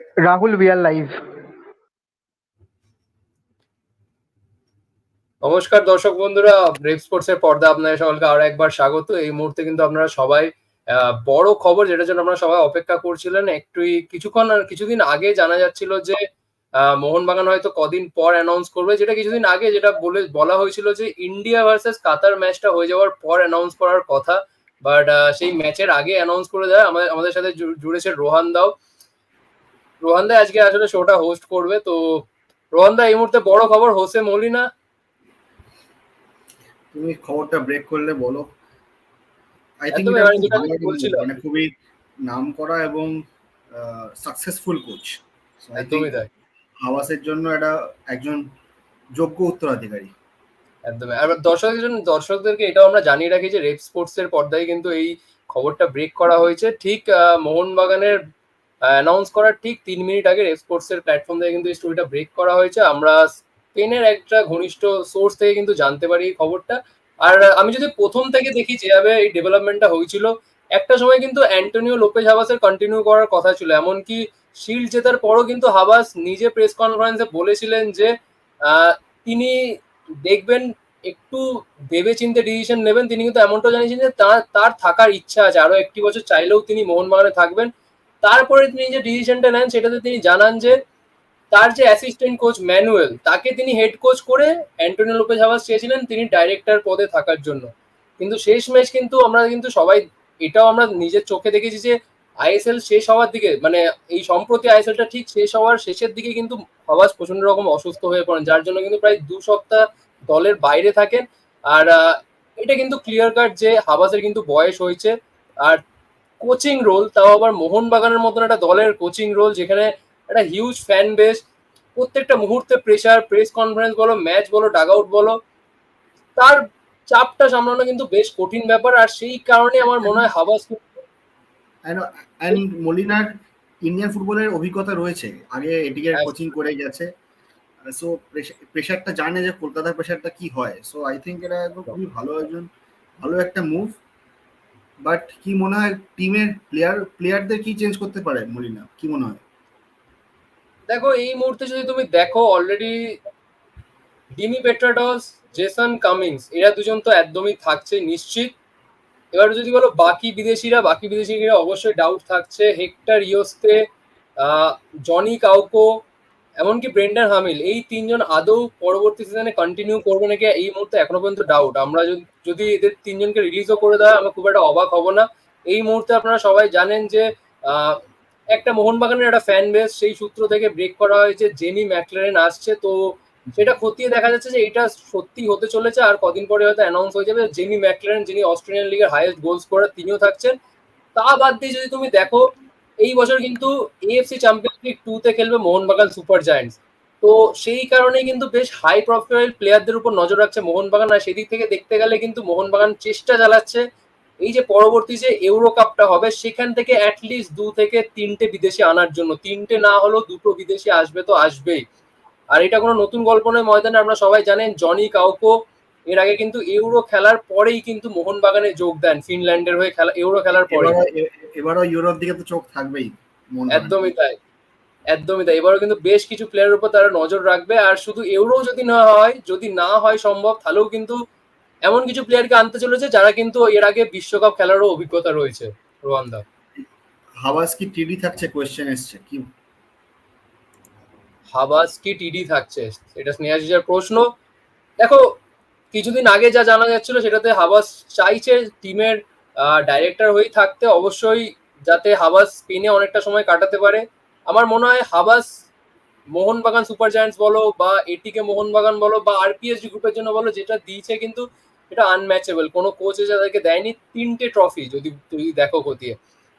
Rahul we are live নমস্কার দর্শক বন্ধুরা ব্রেক স্পোর্টস এর পর্দা আপনাদের সকলকে আরও একবার স্বাগত। এই মুহূর্তে কিন্তু আপনারা সবাই বড় খবর যেটার জন্য আপনারা সবাই অপেক্ষা করছিলেন, একটু কিছুক্ষণ, কিছুদিন আগে জানা যাচ্ছিল যে মোহনবাগান হয়তো কদিন পর অ্যানাউন্স করবে। যেটা কিছুদিন আগে যেটা বলে, বলা হয়েছিল যে ইন্ডিয়া ভার্সেস কাতার ম্যাচটা হয়ে যাওয়ার পর অ্যানাউন্স করার কথা। বাট সেই ম্যাচের আগে অ্যানাউন্স করে দেয়। আমাদের আমাদের সাথে জুড়েছে রোহান দাও। রোহান দা আজকে আসলে শোটা হোস্ট করবে তো রোহান দা এই মুহূর্তে বড় খবর হোসে মলিনা। তুমি খবরটা ব্রেক করলে বলো। I think. মানে খুবই নাম করা এবং সাকসেসফুল কোচ একদমই তাই। হাওয়াসের জন্য এটা একজন যোগ্য উত্তরাধিকারী। একদম আর দর্শকদের জন্য দর্শকদেরকে এটাও আমরা জানিয়ে রাখি যে রেপ স্পোর্টস এর পর্দায় কিন্তু এই খবরটা ব্রেক করা হয়েছে। ঠিক আহ, মোহনবাগানের অ্যানাউন্স করার ঠিক তিন মিনিট আগে এর প্ল্যাটফর্ম থেকে কিন্তু এই স্টোরিটা ব্রেক করা হয়েছে। আমরা স্পেনের একটা ঘনিষ্ঠ সোর্স থেকে কিন্তু জানতে পারি এই খবরটা। আর আমি যদি প্রথম থেকে দেখি যেভাবে এই ডেভেলপমেন্টটা হয়েছিল, একটা সময় কিন্তু অ্যান্টোনিও লোপেজ হাবাসের কন্টিনিউ করার কথা ছিল। এমনকি শিল্ড জেতার পরও কিন্তু হাবাস নিজে প্রেস কনফারেন্সে বলেছিলেন যে তিনি দেখবেন, একটু ভেবে চিন্তে ডিসিশন নেবেন। তিনি কিন্তু এমনটা জানিয়েছেন যে তার তার থাকার ইচ্ছা আছে। আরও একটি বছর চাইলেও তিনি মোহনবাগানে থাকবেন। তারপরে তিনি যে ডিসিশনটা নেন, সেটাতে তিনি জানান যে তার যে অ্যাসিস্ট্যান্ট কোচ ম্যানুয়েল তাকে তিনি হেড কোচ করে অ্যান্টোনিও লোপেজ হাভাস চেয়েছিলেন তিনি ডাইরেক্টর পদে থাকার জন্য। কিন্তু শেষ ম্যাচ কিন্তু আমরা কিন্তু সবাই, এটাও আমরা নিজের চোখে দেখেছি যে আইএসএল শেষ হওয়ার দিকে মানে এই সম্প্রতি আইএসএলটা ঠিক শেষ হওয়ার শেষের দিকে কিন্তু হাভাস প্রচণ্ড রকম অসুস্থ হয়ে পড়েন, যার জন্য কিন্তু প্রায় দু সপ্তাহ দলের বাইরে থাকেন। আর এটা কিন্তু ক্লিয়ার কাট যে হাবাসের কিন্তু বয়স হয়েছে। আর কোচিং রোল তাও আবার মোহনবাগানের মতন একটা দলের কোচিং রোল যেখানে একটা হিউজ ফ্যান বেস প্রত্যেকটা মুহূর্তে প্রেশার প্রেস কনফারেন্স বলো ম্যাচ বলো ডাগ আউট বলো তার চাপটা সামলানো কিন্তু বেশ কঠিন ব্যাপার। আর সেই কারণে আমার মনে হয় হাবাস মলিনার ইন্ডিয়ান ফুটবলের অভিজ্ঞতা রয়েছে। আগে এটিকে। কোচিং করে গেছে। সো প্রেশারটা জানে যে কলকাতার প্রেশারটা কি হয়। সো আই থিঙ্ক এটা একদম খুবই ভালো একজন ভালো একটা মুভ বাট কি মনে হয় টিমের প্লেয়ার প্লেয়ারদের কি চেঞ্জ করতে পারে মলিনা কি মনে হয়? দেখো, এই মুহূর্তে যদি তুমি দেখো already Dimi Petratos Jason Cummings এরা দুজন তো একদমই থাকছে নিশ্চিত। এবার যদি বলো বাকি বিদেশিরা বাকি বিদেশিরা অবশ্যই ডাউট থাকছে। হেক্টর ইয়োস্তে জনি কাউকো এমনকি ব্রেন্ডান হামিল, এই তিনজন আদৌ পরবর্তী সিজনে কন্টিনিউ করবে নাকি এই মুহূর্তে এখনও পর্যন্ত ডাউট আমরা যদি- এদের তিনজনকে রিলিজও করে দেওয়া আমরা খুব একটা অবাক হব না। এই মুহূর্তে আপনারা সবাই জানেন যে একটা মোহনবাগানের একটা ফ্যান বেস সেই সূত্র থেকে ব্রেক করা হয়েছে জেমি ম্যাকলারেন আসছে। তো সেটা খতিয়ে দেখা যাচ্ছে যে, এটা সত্যি হতে চলেছে, আর কদিন পরে হয়তো অ্যানাউন্স হয়ে যাবে জেমি ম্যাকলারেন যিনি অস্ট্রেলিয়ান লিগের হাইয়েস্ট গোল স্কোরার তিনিও থাকছেন। তা বাদ দিয়ে যদি তুমি দেখো এই বছর কিন্তু এএফসি চ্যাম্পিয়ন্স লিগ টু তে খেলবে মোহনবাগান সুপার জায়ান্টস। তো সেই কারণে কিন্তু বেশ হাই প্রোফাইল প্লেয়ারদের উপর নজর রাখছে মোহনবাগান। আর সেদিক থেকে দেখতে গেলে কিন্তু মোহনবাগান চেষ্টা চালাচ্ছে এই যে পরবর্তী যে ইউরো কাপটা হবে, সেখান থেকে অ্যাটলিস্ট দু থেকে তিনটে বিদেশি আনার জন্য। তিনটে না হলেও দুটো বিদেশি আসবে তো আসবেই। আর এটা কোনো নতুন গল্প নয় ময়দানে, আমরা সবাই জানেন, জনি কাউকো এর আগে কিন্তু ইউরো খেলার পরেই কিন্তু মোহনবাগানে যোগ দেন ফিনল্যান্ডের হয়ে খেলা ইউরো খেলার পরে। এবারও ইউরোর দিকে তো চোখ থাকবেই একদমই তাই একদমই তাই। এবারও কিন্তু বেশ কিছু প্লেয়ারের উপর তারা নজর রাখবে আর শুধু ইউরো যদি না হয় যদি না হয় সম্ভব তাহলেও কিন্তু এমন কিছু প্লেয়ারকে আনতে চলেছে যারা কিন্তু এর আগে বিশ্বকাপ খেলারও অভিজ্ঞতা রয়েছে রোহানদা হাওয়াস কি টিডি থাকছে কোয়েশ্চেন এসছে কি? হাবাস কি টিডি থাকছে এটা স্নেহাশিসের প্রশ্ন। দেখো কিছুদিন আগে যা জানা যাচ্ছিল সেটাতে হাবাস চাইছে টিমের ডাইরেক্টর হয়েই থাকতে। অবশ্যই যাতে হাবাস স্পেনে অনেকটা সময় কাটাতে পারে। আমার মনে হয় হাবাস মোহনবাগান সুপার জায়ান্টস বলো বা এটিকে মোহনবাগান বলো বা আরপিএসজি গ্রুপের জন্য বলো, যেটা দিয়েছে কিন্তু এটা আনম্যাচেবল কোনো কোচ তাদেরকে দেয়নি, তিনটে ট্রফি যদি তুমি দেখো খতিয়ে।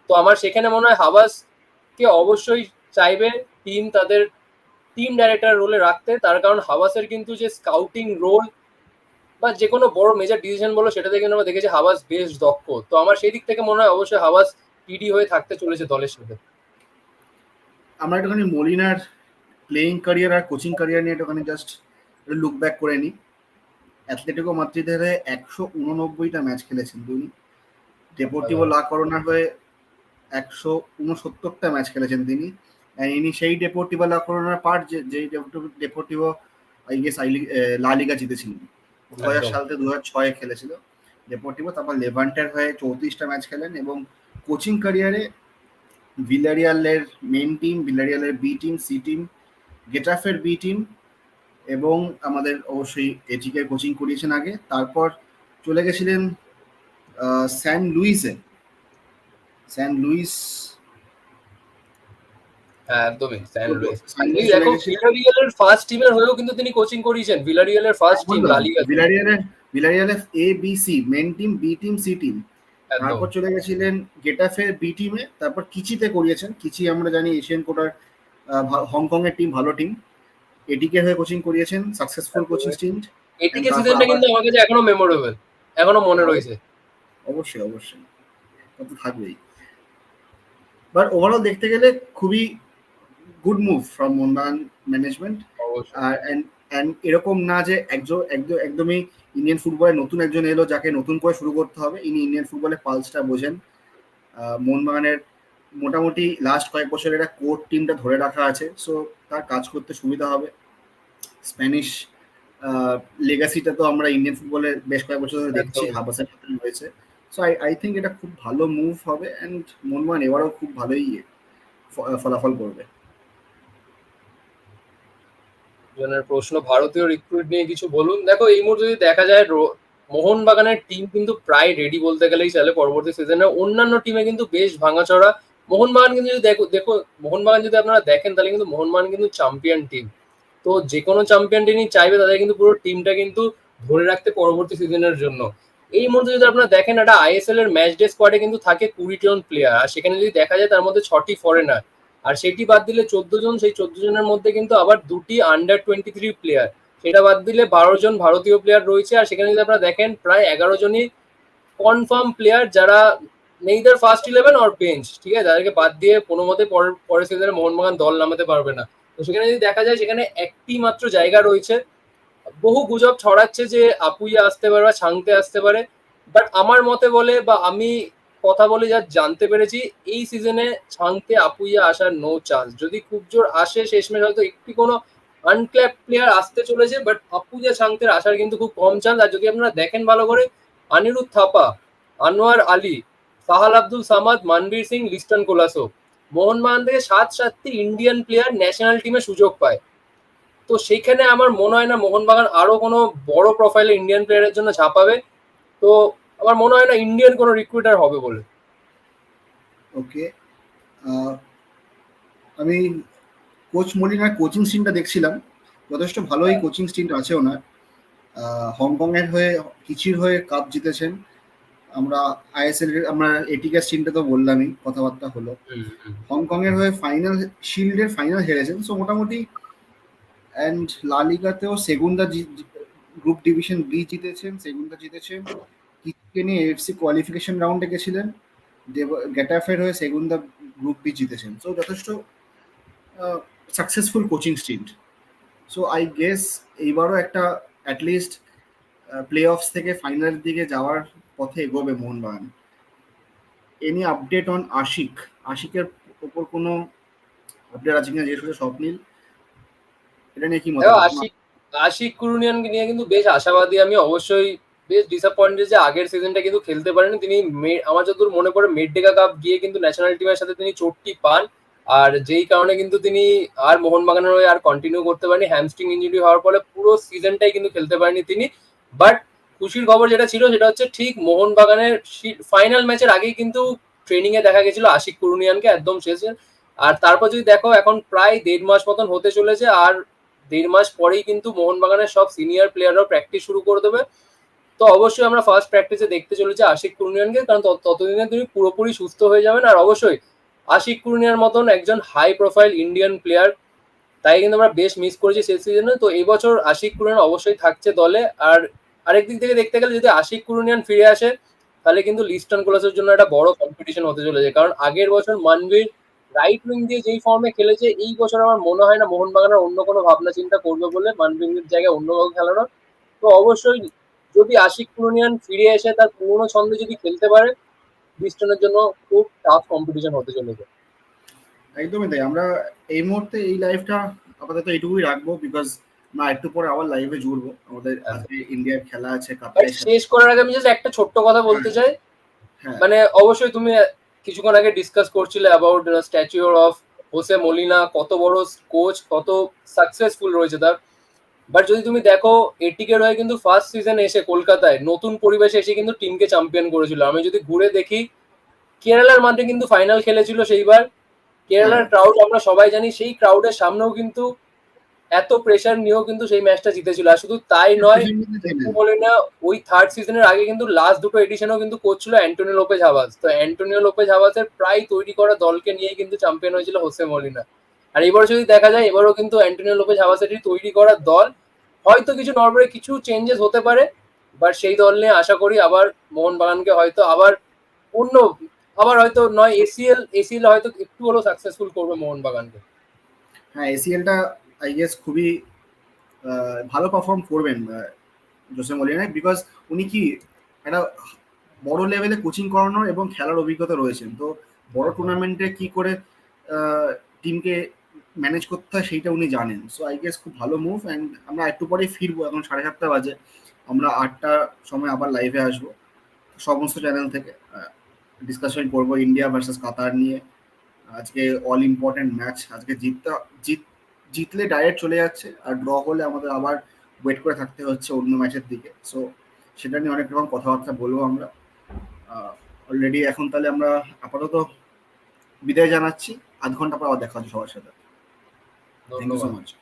তো আমার সেখানে মনে হয় হাবাসকে অবশ্যই চাইবে টিম তাদের টিম ডাইরেক্টর রোলে রাখতে। তার কারণ হাবাসের কিন্তু যে স্কাউটিং রোল বা যে কোনো বড় মেজর ডিসিশন বলো সেটাতে কিন্তু আমরা দেখেছি হাওয়াস বেশ দক্ষ। তো আমার সেই দিক থেকে মনে হয় অবশ্যই হাওয়াস টিডি হয়ে থাকতে চলেছে দলের সাথে। আমরা একটুখানি মলিনার প্লেইং ক্যারিয়ার আর কোচিং ক্যারিয়ার নিয়ে একটুখানি জাস্ট লুক ব্যাক করে নিই। অ্যাথলেটিকো মাদ্রিদের হয়ে একশো উননব্বইটা ম্যাচ খেলেছেন তিনি। ডেপোর্টিভো লা করোনার হয়ে একশো উনসত্তরটা ম্যাচ খেলেছেন তিনি। ইনি সেই ডেপোর্টিভো লা করোনার পার্ট যে, যেই ডেপোর্টিভো আই গেস লা লিগা জিতেছিলেন। দু হাজার থেকে দু হাজার ছয়ে খেলেছিল। ডেপোর্টিভো তারপর লেভান্টের হয়ে চৌত্রিশটা ম্যাচ খেলেন এবং কোচিং ক্যারিয়ারে ভিলারিয়ালের মেন টিম ভিলারিয়ালের বি টিম সি টিম গেটাফের বি টিম এবং আমাদের অবশ্যই এটিকে কোচিং করিয়েছেন আগে। তারপর চলে গেছিলেন স্যান লুইসে স্যান লুইস একদমই দেখো ভিলারিয়ালের ফার্স্ট টিমের হয়েও কিন্তু তিনি কোচিং করিয়েছেন। ভিলারিয়ালের ফার্স্ট টিম লালিগা ভিলারিয়ালের ভিলারিয়ালের A B C main team B team C team তারপর চলে গেছিলেন গেটাফের বি টিমে তারপর কিচিতে করিয়েছেন। কিচি আমরা জানি এশিয়ান কোটার হংকং এর টিম ভালো টিম এটিকে হয়ে কোচিং করিয়েছেন সাকসেসফুল কোচিং স্টিন্ট এটিকে সিজনটা কিন্তু আমার কাছে এখনও মেমোরেবল এখনও মনে রয়েছে। অবশ্যই অবশ্যই। থাকবেই। বাট ওভারঅল দেখতে গেলে খুবই good move from Mohun Bagan management R and এরকম না যে একজন একদম একদমই ইন্ডিয়ান ফুটবলে নতুন একজন এলো যাকে নতুন করে শুরু করতে হবে। ইনি ইন্ডিয়ান ফুটবলের পালসটা বোঝেন। মোহনবাগানের মোটামুটি লাস্ট কয়েক বছর এটা কোর টিমটা ধরে রাখা আছে। সো তার কাজ করতে সুবিধা হবে। স্প্যানিশ লেগাসিটা তো আমরা ইন্ডিয়ান ফুটবলে বেশ কয়েক বছর ধরে দেখছি হাবাসের মতন রয়েছে সো আই আই থিঙ্ক এটা খুব ভালো মুভ হবে অ্যান্ড মোহনবাগান এবারও খুব ভালোই ফলাফল করবে। জনের প্রশ্ন। ভারতীয় রিক্রুট নিয়ে কিছু বলুন। দেখো, এই মুহূর্তে যদি দেখা যায় মোহনবাগানের টিম কিন্তু প্রায় রেডি বলতে গেলেই চলে পরবর্তী সিজনে অন্যান্য টিমে কিন্তু বেশ ভাঙাচড়া মোহনবাগান কিন্তু যদি দেখো দেখো, মোহনবাগান যদি আপনারা দেখেন, তাহলে কিন্তু মোহনবাগান কিন্তু চ্যাম্পিয়ন টিম তো যে কোনো চ্যাম্পিয়ন টিমই চাইবে, তাদের কিন্তু পুরো টিমটা কিন্তু ধরে রাখতে পরবর্তী সিজনের জন্য। এই মুহূর্তে যদি আপনারা দেখেন, একটা আইএসএল এর ম্যাচ ডে স্কোয়াডে কিন্তু থাকে কুড়িটি জন প্লেয়ার আর সেখানে যদি দেখা যায়, তার মধ্যে ছটি ফরেনার আর সেটি বাদ দিলে চোদ্দ জন, সেই চোদ্দ জনের মধ্যে কিন্তু আবার দুটি আন্ডার টোয়েন্টি থ্রি প্লেয়ার সেটা বাদ দিলে বারো জন ভারতীয় প্লেয়ার রয়েছে, আর সেখানে যদি আপনারা দেখেন, প্রায় এগারো জনই কনফার্ম প্লেয়ার যারা neither first eleven or bench ঠিক আছে? যাদেরকে বাদ দিয়ে কোনো মতে পরের পরের সিজনে মোহনবাগান দল নামাতে পারবে না। তো সেখানে যদি দেখা যায়, সেখানে একটি মাত্র জায়গা রয়েছে। বহু গুজব ছড়াচ্ছে যে আপুইয়া আসতে পারে বা ছাংতে আসতে পারে বাট আমার মতে বলে বা আমি কথা বলে যা জানতে পেরেছি, এই সিজনে ছাংতে আপুইয়া আসার নো চান্স যদি খুব জোর আসে, শেষমেশ হয়তো একটি কোনো আনক্ল্যাপ প্লেয়ার আসতে চলেছে বাট আপুজা ছাংতের আসার কিন্তু খুব কম চান্স আর যদি আপনারা দেখেন ভালো করে আনিরুদ্ধ থাপা, আনোয়ার আলী সাহাল আব্দুল সামাদ, মানবীর সিং, লিস্টন কোলাসো মোহনবাগান থেকে সাত সাতটি ইন্ডিয়ান প্লেয়ার ন্যাশনাল টিমে সুযোগ পায়। তো সেইখানে আমার মনে হয় না মোহনবাগান আরও কোনো বড় প্রোফাইলে ইন্ডিয়ান প্লেয়ারের জন্য ঝাঁপাবে তো আমার মনে হয় না ইন্ডিয়ান কোনো রিক্রুটার হবে বলে। ওকে আমি কোচ মলিনার কোচিং স্টিনটা দেখছিলাম। যথেষ্ট ভালোই কোচিং স্টিনটা আছে ওনার। হংকং এর হয়ে কিচির হয়ে কাপ জিতেছেন। আমরা আইএসএল আমরা এটিকে স্টিনটা তো বললামই কথাবার্তা হলো। হংকং এর হয়ে ফাইনাল শিল্ডের ফাইনাল হেরেছেন। সো মোটামুটি অ্যান্ড লালিগাতেও সেগুন্দা গ্রুপ ডিভিশন বি জিতেছেন সেগুন্দা জিতেছেন। কিচকে নিয়ে এফসি কোয়ালিফিকেশন রাউন্ডে গেছিলেন। গেটাফের হয়ে সেগুন্দা গ্রুপ বি জিতেছেন। সো যথেষ্ট successful coaching stint so I guess এইবারও একটা অ্যাটলিস্ট প্লে অফস থেকে ফাইনালের দিকে যাওয়ার পথে এগোবে Mohun Bagan. Any update on Ashique আশিকের ওপর কোনো আপডেট আছে কিনা? জিজ্ঞেস করছে স্বপ্নীল এটা নিয়ে কি মনে আশিক আশিক কুরুনিয়ানকে নিয়ে কিন্তু বেশ আশাবাদী। আমি অবশ্যই বেশ ডিসঅ্যাপয়েন্টেড যে আগের সিজনটা কিন্তু খেলতে পারেনি। তিনি আমার যতদূর মনে পড়ে মেডডেকা কাপ গিয়ে কিন্তু ন্যাশনাল টিমের সাথে তিনি চোটটি পান। আর যেই কারণে কিন্তু তিনি আর মোহনবাগানের হয়ে আর কন্টিনিউ করতে পারেনি। হ্যামস্ট্রিং ইঞ্জুরি হওয়ার ফলে পুরো সিজনটাই কিন্তু খেলতে পারেনি তিনি। বাট খুশির খবর যেটা ছিল, সেটা হচ্ছে ঠিক মোহনবাগানের ফাইনাল ম্যাচের আগেই কিন্তু ট্রেনিং এ দেখা গেছিল আশিক কুরুনিয়ানকে একদম শেষে। আর তারপর যদি দেখো, এখন প্রায় দেড় মাস মতন হতে চলেছে। আর দেড় মাস পরেই কিন্তু মোহনবাগানের সব সিনিয়র প্লেয়াররাও প্র্যাকটিস শুরু করে দেবে। তো অবশ্যই আমরা ফার্স্ট প্র্যাকটিসে দেখতে চলেছি আশিক কুরুনিয়ানকে, কারণ ততদিনে তিনি পুরোপুরি সুস্থ হয়ে যাবেন। আর অবশ্যই আশিক কুরুনিয়ার মতন একজন হাই প্রোফাইল ইন্ডিয়ান প্লেয়ার তাই কিন্তু আমরা বেশ মিস করেছি শেষ সিজনে তো এবছর আশিক কুরুনিয়ান অবশ্যই থাকছে দলে। আর আরেক দিক থেকে দেখতে গেলে যদি আশিক কুরুনিয়ান ফিরে আসে, তাহলে কিন্তু লিস্টন কোলাসের জন্য একটা বড় কম্পিটিশন হতে চলেছে। কারণ আগের বছর মানবীর রাইট উইং দিয়ে যেই ফর্মে খেলেছে, এই বছর আমার মনে হয় না মোহনবাগানের অন্য কোনো ভাবনা চিন্তা করবে বলে মানবীর জায়গায় অন্য কাউকে খেলানোর তো অবশ্যই যদি আশিক কুরুনিয়ান ফিরে এসে তার পুরোনো ছন্দে যদি খেলতে পারে লিস্টনের জন্য খুব টাফ কম্পিটিশন হতে চলেছে। একদমই তাই। আমরা এই মুহূর্তে এই লাইভটা আপাতত এইটুকুই রাখব বিকজ না একটু পরে আবার লাইভে জুড়বো। আমাদের আজকে ইন্ডিয়ার খেলা আছে শেষ করার আগে আমি জাস্ট একটা ছোট্ট কথা বলতে চাই। হ্যাঁ। মানে অবশ্যই তুমি কিছুক্ষণ আগে ডিসকাস করছিলে অ্যাবাউট স্ট্যাচুর অফ হোসে মলিনা কত বড় কোচ কত সাকসেসফুল রয়েছে তার। বাট যদি তুমি দেখো এটিকের হয়ে কিন্তু ফার্স্ট সিজন এসে কলকাতায় নতুন পরিবেশে এসে কিন্তু টিমকে চ্যাম্পিয়ন করেছিল। আমি যদি ঘুরে দেখি কেরালার মাঠে কিন্তু ফাইনাল খেলেছিল সেইবার। কেরালার ক্রাউড আমরা সবাই জানি সেই ক্রাউডের সামনেও কিন্তু এত প্রেশার নিয়েও কিন্তু সেই ম্যাচটা জিতেছিল। আর শুধু তাই নয় বলে না ওই থার্ড সিজনের আগে কিন্তু লাস্ট দুটো এডিশনও কিন্তু কোচ ছিল অ্যান্টোনিও লোপেজ হাভাস তো অ্যান্টোনিও লোপেজ হাভাসের প্রায় তৈরি করা দলকে নিয়ে কিন্তু চ্যাম্পিয়ন হয়েছিল হোসে মলিনা। আর এবার যদি দেখা যায়, এবারও কিন্তু অ্যান্টোনিও লোপেজ হাভাসেরই তৈরি করা দল। হয়তো কিছু নর্মালি কিছু চেঞ্জেস হতে পারে বাট সেই দল নিয়ে আশা করি আবার মোহনবাগানকে হয়তো আবার অন্য আবার হয়তো নয় এসিএল এসিএল হয়তো একটু হলেও সাকসেসফুল করবে মোহনবাগানকে। হ্যাঁ এসিএলটা আই গেস খুবই ভালো পারফর্ম করবেন জোসে মলিনায় বিকজ উনি কি একটা বড় লেভেলে কোচিং করানোর এবং খেলার অভিজ্ঞতা রয়েছেন। তো বড় টুর্নামেন্টে কি করে টিমকে ম্যানেজ করতে হয় সেইটা উনি জানেন। সো আই গেস খুব ভালো মুভ অ্যান্ড আমরা একটু পরে ফিরবো, এখন সাড়ে সাতটা বাজে। আমরা আটটার সময় আবার লাইভে আসব। সমস্ত চ্যানেল থেকে ডিসকাশন করব ইন্ডিয়া ভার্সেস কাতার নিয়ে। আজকে অল ইম্পর্টেন্ট ম্যাচ আজকে জিততে, জিত, জিতলে ডাইরেক্ট চলে যাচ্ছে আর ড্র হলে আমাদের আবার ওয়েট করে থাকতে হচ্ছে অন্য ম্যাচের দিকে। সো সেটা নিয়ে অনেক রকম কথাবার্তা বলব আমরা। অলরেডি এখন তাহলে আমরা আপাতত বিদায় জানাচ্ছি। আধ ঘণ্টা পর আবার দেখা হচ্ছে সবার সাথে। Thank you so much.